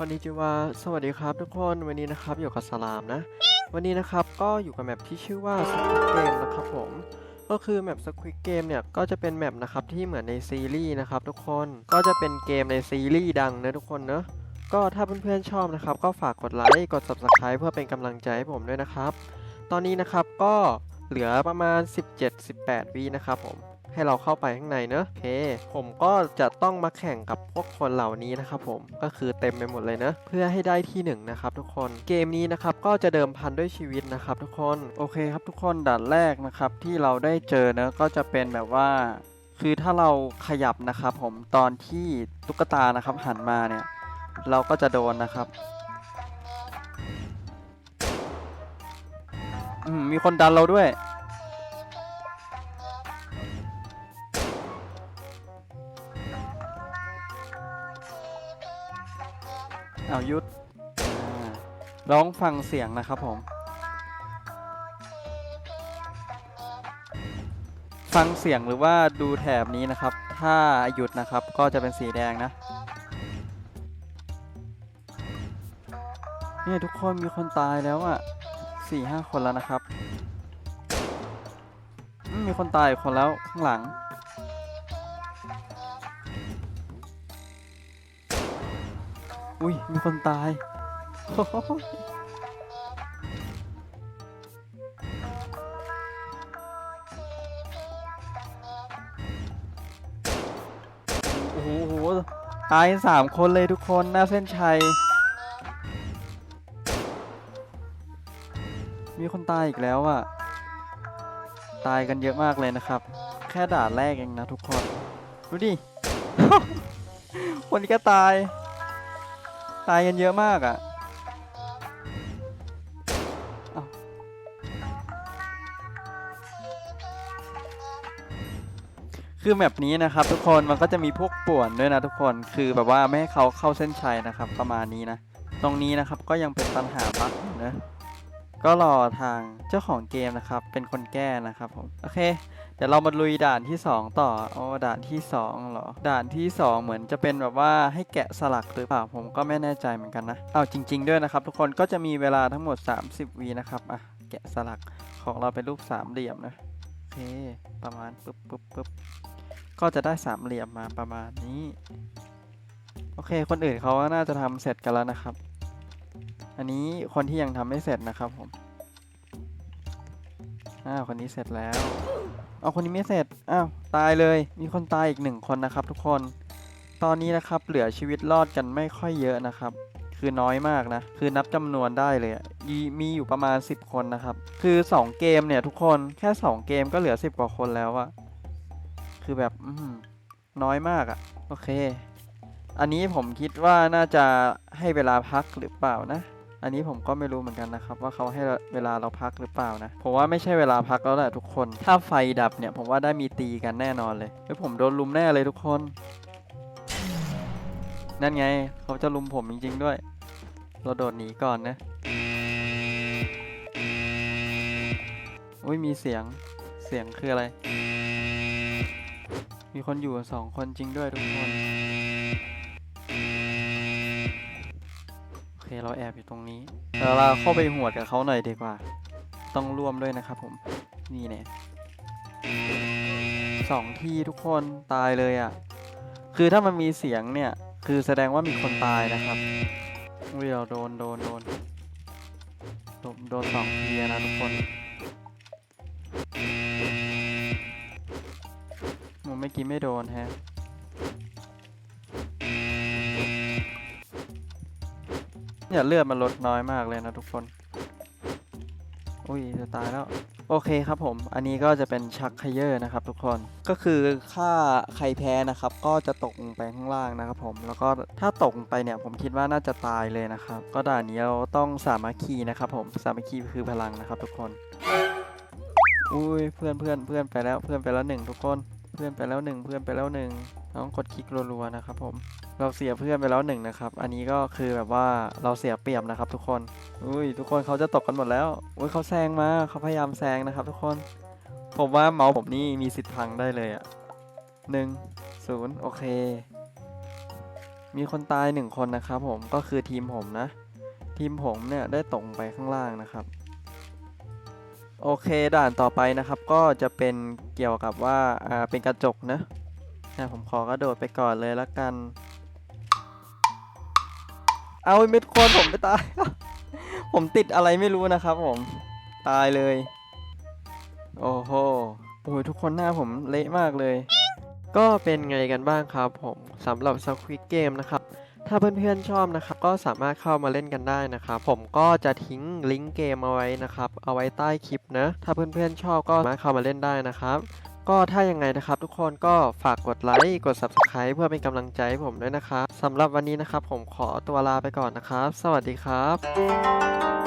คอนนิจิวาสวัสดีครับทุกคนวันนี้นะครับอยู่กับสลามนะ วันนี้นะครับก็อยู่กับแมปที่ชื่อว่า Squid Game นะครับผม ก็คือแมป Squid Game เนี่ยก็จะเป็นแมปนะครับที่เหมือนในซีรีส์นะครับทุกคนก็จะเป็นเกมในซีรีส์ดังนะทุกคนเนอะก็ถ้าเพื่อนๆชอบนะครับ ก็ฝากกดไลค์กด Subscribe เพื่อเป็นกำลังใจให้ผมด้วยนะครับ ตอนนี้นะครับก็เหลือประมาณ 17-18วินะครับผม ให้เราเข้าไปข้างในเนอะโอเค ผมก็จะต้องมาแข่งกับพวกคนเหล่านี้นะครับผมก็คือเต็มไปหมดเลยเนอะเพื่อให้ได้ที่หนึ่งนะครับทุกคนเกมนี้นะครับก็จะเดิมพันด้วยชีวิตนะครับทุกคนโอเคครับทุกคนด่านแรกนะครับที่เราได้เจอเนอะก็จะเป็นแบบว่า คือถ้าเราขยับนะครับผมตอนที่ตุ๊กตานะครับหันมาเนี่ยเราก็จะโดนนะครับอืมมีคนดันเราด้วย เอาหยุดร้องฟังเสียงนะครับผม ฟังเสียงหรือว่าดูแถบนี้นะครับ ถ้าหยุดนะครับก็จะเป็นสีแดงนะเนี่ยทุกคนมีคนตายแล้วอะ่ะสี่ห้าคนแล้วนะครับมมีคนตายอีกคนแล้วข้างหลัง อุ้ย มีคนตายโอ้โหโอ้โหโอ้โหตายสามคนเลยทุกคนหน้าเส้นชัย มีคนตายอีกแล้วอะตายกันเยอะมากเลยนะครับ แค่ด่านแรกเองนะทุกคน ดูดิ คนนี้ก็ตาย ตายกันเยอะมากอะ่ะคือแมปนี้นะครับ ทุกคนมันก็จะมีพวกป่วนด้วยนะทุกคนคือแบบว่าไม่ให้เขาเข้าเส้นชัยนะครับ ประมาณนี้นะ ตรงนี้นะครับก็ยังเป็นปัญหาบั๊กนะ ก็รอทางเจ้าของเกมนะครับ เป็นคนแก้นะครับผม โอเค เดี๋ยวเรามาลุยด่านที่ 2 ต่อโอ๋อด่านที่2เหรอ ด่านที่ 2 เหมือนจะเป็นแบบว่าให้แกะสลักหรือเปล่า ผมก็ไม่แน่ใจเหมือนกันนะ เอาจริง ๆ ด้วยนะครับ ทุกคน ก็จะมีเวลาทั้งหมด 30วีนะครับ อะ แกะสลักของเราเป็นรูปสามเหลี่ยมนะ โอเค ประมาณปึ๊บปึ๊บปึ๊บก็จะได้สามเหลี่ยมมาประมาณนี้ โอเค คนอื่นเขาก็น่าจะทำเสร็จกันแล้วนะครับ อันนี้คนที่ยังทำไม่เสร็จนะครับผมอ้าวคนนี้เสร็จแล้วเอาคนนี้ไม่เสร็จอ้าวตายเลยมีคนตายอีกหนึ่งคนนะครับ ทุกคน ตอนนี้นะครับเหลือชีวิตรอดกันไม่ค่อยเยอะนะครับ คือน้อยมากนะ คือนับจำนวนได้เลยมีมีอยู่ประมาณ 10 คนนะครับ คือ 2 เกมเนี่ยทุกคนแค่ 2 เกมก็เหลือ 10 กว่าคนแล้วอะคือแบบน้อยมากอะโอเค อันนี้ผมคิดว่าน่าจะให้เวลาพักหรือเปล่านะ อันนี้ผมก็ไม่รู้เหมือนกันนะครับ ว่าเขาให้เวลาเราพักหรือเปล่านะ ผมว่าไม่ใช่เวลาพักแล้วแหละทุกคน ถ้าไฟดับเนี่ยผมว่าได้มีตีกันแน่นอนเลยเฮ้ยผมโดนลุมแน่เลยทุกคน นั่นไง เขาจะลุมผมจริง ๆ ด้วย เราโดดหนีก่อนนะ อุ้ยมีเสียง เสียงคืออะไร มีคนอยู่สองคนจริงด้วยทุกคน เราแอบอยู่ตรงนี้แล้วเราเข้าไปหวดกับเขาหน่อยดีกว่า ต้องร่วมด้วยนะครับผมนี่เนี่ยสองที่ทุกคนตายเลยอะ่ะ คือถ้ามันมีเสียงเนี่ย คือแสดงว่ามีคนตายนะครับอุ้ยเราโดนโดนโดนโดนโดนสองทีนะทุกคนมันเมื่อกี้ไม่โดนแฮะ เนี่ยเลือดมันลดน้อยมากเลยนะทุกคน อุ้ยจะตายแล้ว โอเคครับผม อันนี้ก็จะเป็นชักไคเยอร์นะครับทุกคน ก็คือค่าใครแพ้นะครับ ก็จะตกลงไปข้างล่างนะครับผม แล้วก็ถ้าตกไปเนี่ยผมคิดว่าน่าจะตายเลยนะครับ ก็ด่านนี้เราต้องสามัคคีนะครับผม สามัคคีคือพลังนะครับทุกคน อุ้ยเพื่อนเพื่อนเพื่อนไปแล้วเพื่อนไปแล้วหนึ่งทุกคน เพื่อนไปแล้วหนึ่งเพื่อนไปแล้วหนึ่ง ต้องกดคลิกรัวๆนะครับผมเราเสียเพื่อนไปแล้วหนึ่งนะครับ อันนี้ก็คือแบบว่าเราเสียเปรียบนะครับ ทุกคน อุ้ยทุกคนเขาจะตกกันหมดแล้วอุ้ยเขาแซงมาเขาพยายามแซงนะครับ ทุกคน ผมว่าเมาส์ผมนี่มีสิทธิ์พังได้เลยอะ่ะหนึ่งศูนย์โอเค มีคนตายหนึ่งคนนะครับผมก็คือทีมผมนะ ทีมผมเนี่ยได้ตกไปข้างล่างนะครับ โอเคด่านต่อไปนะครับ ก็จะเป็นเกี่ยวกับว่าอ่าเป็นกระจกนะ นะผมขอกระโดดไปก่อนเลยละกัน เอาอ้เม็ดโคนผมไปตาย ผมติดอะไรไม่รู้นะครับผมตายเลย โอ้โหโอ้ยทุกคนหน้าผมเละมากเลย ก็เป็นไงกันบ้างครับผมสำหรับ Squid Game นะครับถ้าเพื่อนๆชอบนะครับก็สามารถเข้ามาเล่นกันได้นะครับผมก็จะทิ้งลิงก์เกมเอาไว้นะครับเอาไว้ใต้คลิปนะถ้าเพื่อนๆชอบก็สามารถเข้ามาเล่นได้นะครับ ก็ถ้ายังไงนะครับ ทุกคนก็ฝากกดไลค์ กด Subscribe เพื่อเป็นกำลังใจให้ผมด้วยนะครับสำหรับวันนี้นะครับผมขอตัวลาไปก่อนนะครับ สวัสดีครับ